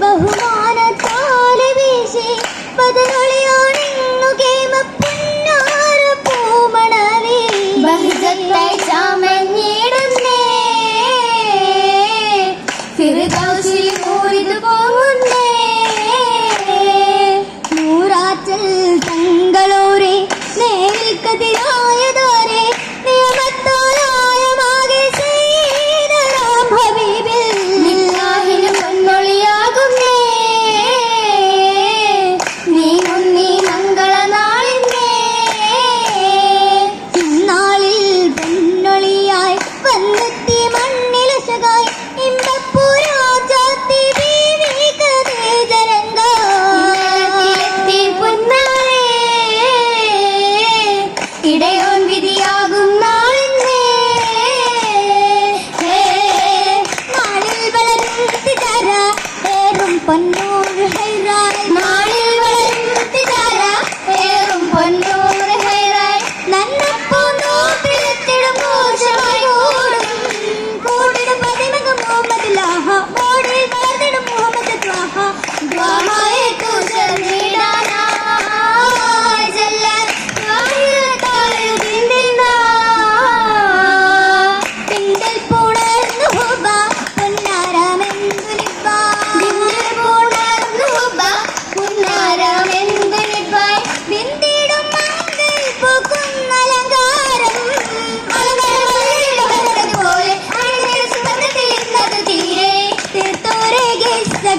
ബഹുമാനത്താലെ വീശി പദനൊളിയോണിന്നു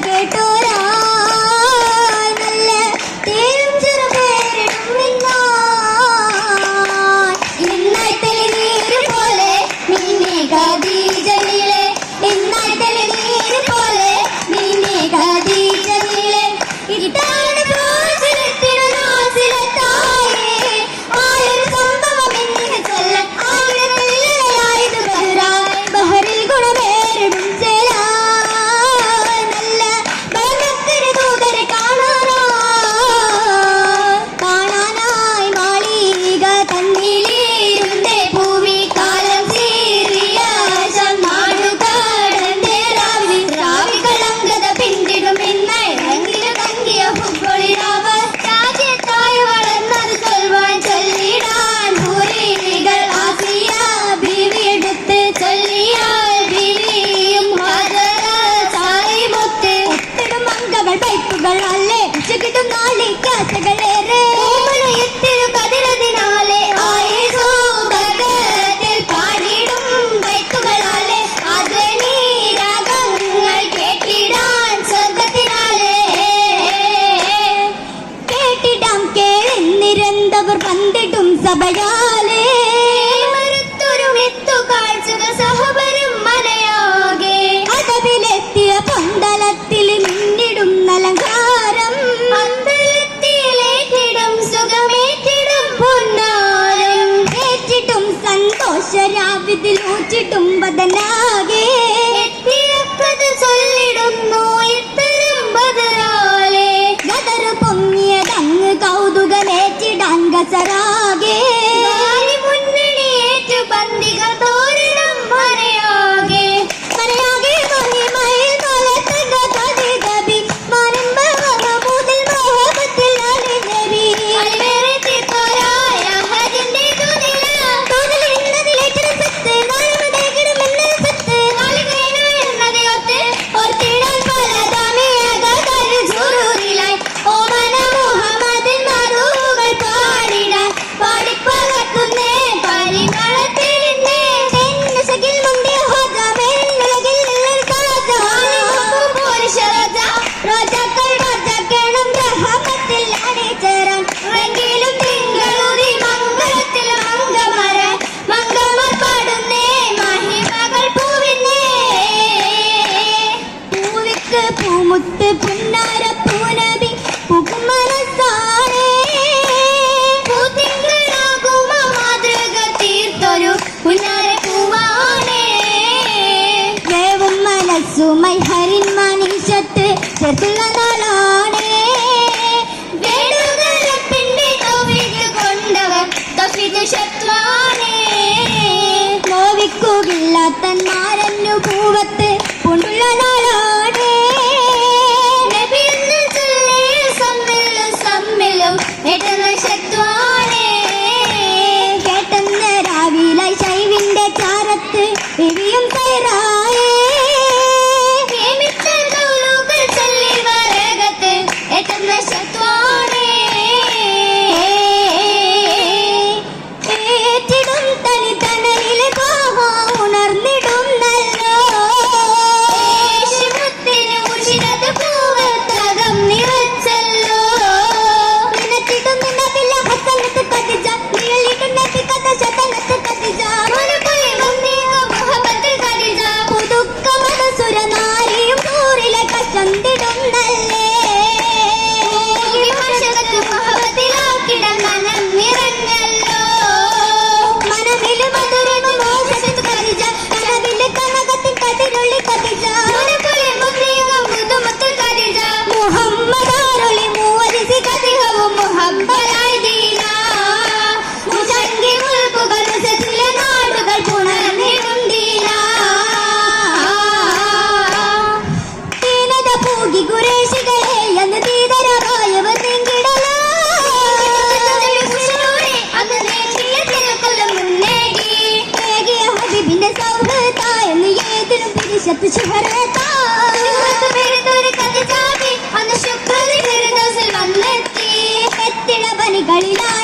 get banana. നോവിക്കുകയില്ല തന്മാരന്നു പൂ శతశహరేతా അന്ന് ശുക്രതി വരുന്ന വന്നെത്തി എത്തിട പണികളിലാ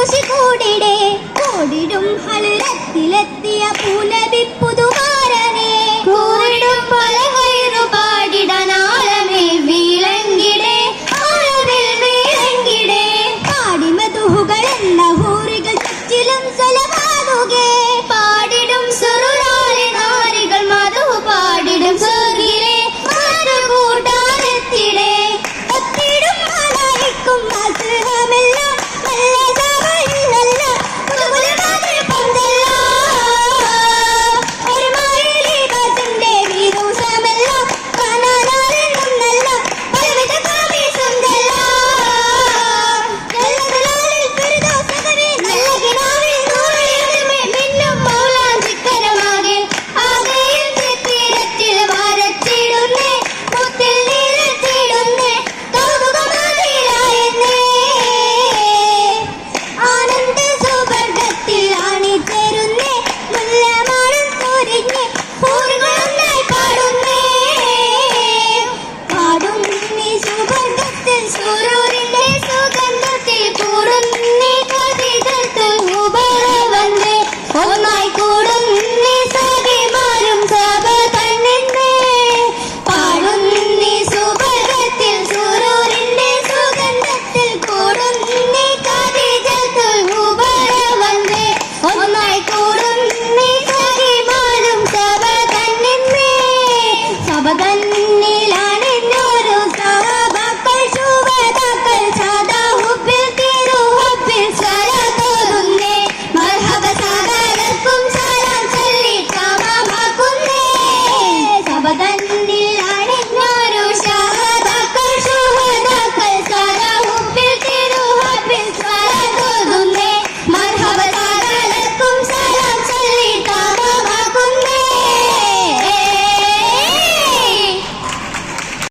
ഋഷി കൂടിടെ കൂടിടും ഹള്ളത്തിലെത്തിയ പുലവി